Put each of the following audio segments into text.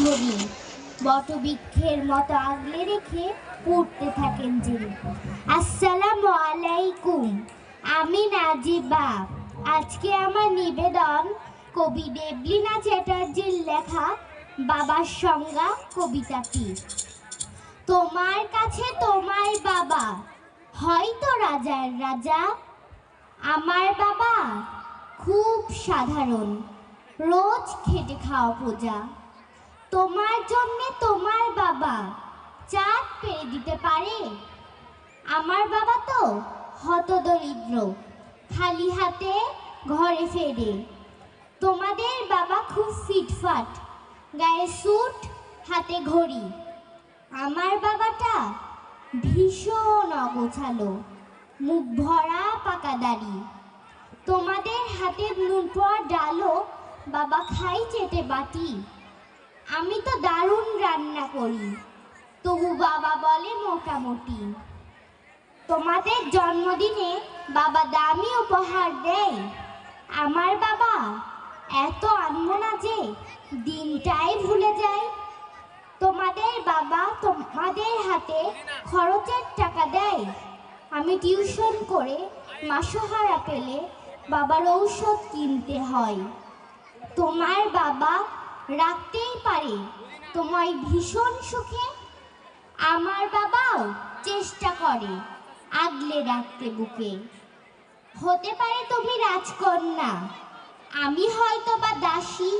ধরি বটবৃক্ষের মতো আগলে রেখে পড়তে থাকেন যিনি। আসসালামু আলাইকুম, আমি নাজিবা আজকে আমার নিবেদন কবি দেবলীনা চ্যাটার্জির লেখা বাবার সংজ্ঞা কবিতাটি। তোমার কাছে তোমার বাবা, হয়তো রাজার রাজা। আমার বাবা খুব সাধারণ, রোজ খেটে খাওয়া পূজা তোমার জন্য তোমার বাবা চাঁদ পেরে দিতে পারে। আমার বাবা তো হতদরিদ্র, খালি হাতে ঘরে ফেরে। তোমাদের বাবা খুব ফিটফাট, গায়ে স্যুট, হাতে ঘড়ি। আমার বাবাটা ভীষণ অগোছালো, মুখ ভরা পাকা দাড়ি। তোমাদের হাতে নুন পর ডালো বাবা খাই চেটে বাটি। আমি তো দারুণ রান্না করি। তবু বাবা বলে মোটামুটি। তোমাদের জন্মদিনে বাবা দামি উপহার দেয়। আমার বাবা এত আনব না যে দিনটাই ভুলে যায়। তোমাদের বাবা তোমাদের হাতে খরচের টাকা দেয়। আমি টিউশন করে মাসহারা পেলে বাবার ঔষধ কিনতে হয়। তোমার বাবা রাখতেই পারে। তোমায় ভীষণ সুখে আমার বাবাও চেষ্টা করে আগলে রাখতে বুকে। হতে পারে তুমি রাজকন্যা, আমি হয়তো বা দাসী,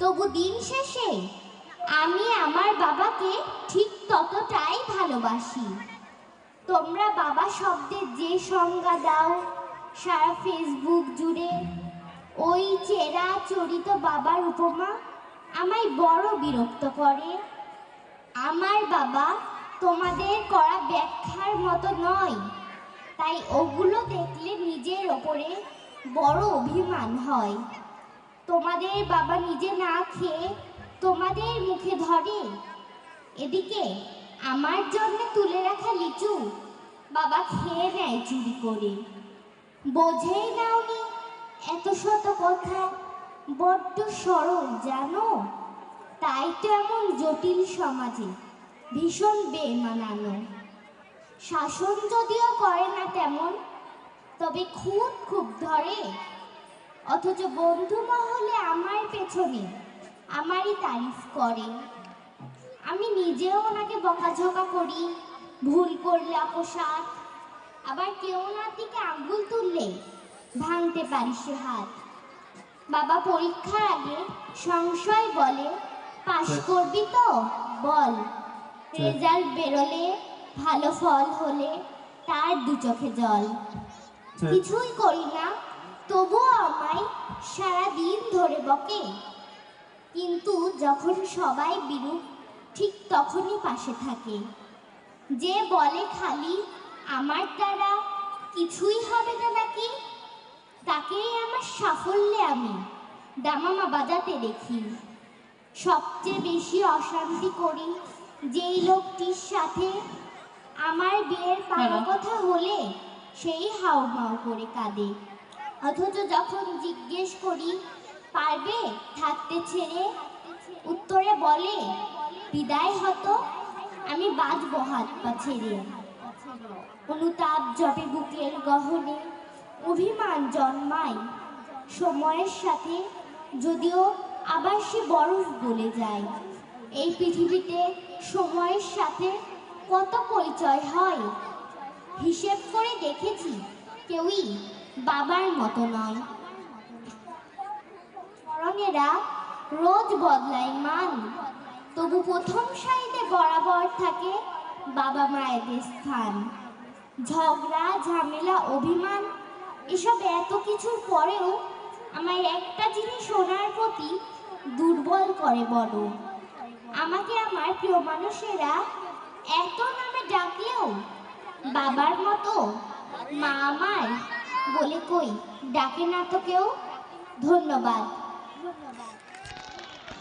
তবু দিন শেষে আমি আমার বাবাকে ঠিক ততটাই ভালোবাসি। তোমরা বাবা শব্দের যে সংজ্ঞা দাও, সারা ফেসবুক জুড়ে, ওই চেরা চরিত বাবার উপমা আমায় বড় বিরক্ত করে। আমার বাবা তোমাদের করা ব্যাখ্যার মতো নয়। তাই ওগুলো দেখলে নিজের ওপরে বড় অভিমান হয়। তোমাদের বাবা নিজে না খেয়ে তোমাদের মুখে ধরে। এদিকে আমার জন্য তুলে রাখা লিচু বাবা খেয়ে নেয় চুরি করে। বোঝেই নাওনি এত শত কথা। বড্ড সরল, জানো? তাই তো এমন জটিল সমাজে ভীষণ বেমানানো। শাসন যদিও করে না তেমন, তবে খুব খুব ধরে। অথচ বন্ধু মহলে আমার পেছনে আমারই তারিফ করে। আমি নিজেও ওনাকে বকাঝকা করি, ভুল করলে অপসাদ আবার কেউ না দিকে আঙ্গুল তুললে ভাঙতে পারি সে হাত। বাবা পরীক্ষার আগে সংশয় বলে পাশ করবি তো? বল। রেজাল্ট বেরোলে ভালো ফল হলে তার দু চোখে জল। কিছুই করি না তবুও আমায় সারা দিন ধরে বকে। কিন্তু যখন সবাই বিরূপ ঠিক তখনই পাশে থাকে। যে বলে খালি আমার দ্বারা কিছুই হবে না নাকি? তাকেই আমার সাফল্যে আমি দামামা বাজাতে দেখি। সবচেয়ে বেশি অশান্তি করি যেই লোকটির সাথে আমার বিয়ের পাকা কথা হলে সেই হাউমাউ করে কাঁদে। অথচ যখন জিজ্ঞেস করি পারবে থাকতে ছেড়ে? উত্তরে বলে বিদায় হতো আমি বাঁচবো হাত পা ছেড়ে। অনুতাপ জপে বুকের গহনে। অভিমান জন্মায়। সময়ের সাথে যদিও আবার সে বরফ গলে যায়। এই পৃথিবীতে সময়ের সাথে কত পরিচয় হয়? হিসেব করে দেখেছি, কেউই বাবার মতো নয়। স্মরণেরা রোজ বদলায় মান। তবু প্রথম সারিতে বরাবর থাকে বাবা মায়েদের স্থান। ঝগড়া, ঝামেলা, অভিমান এসব এত কিছুর পরেও আমার একটা জিনিস শোনার প্রতি দুর্বল করে বড় আমাকে আমার প্রিয় মানুষেরা এত নামে ডাকলেও বাবার মতো মা আমার বলে কই, ডাকে না তো কেউ। ধন্যবাদ ধন্যবাদ।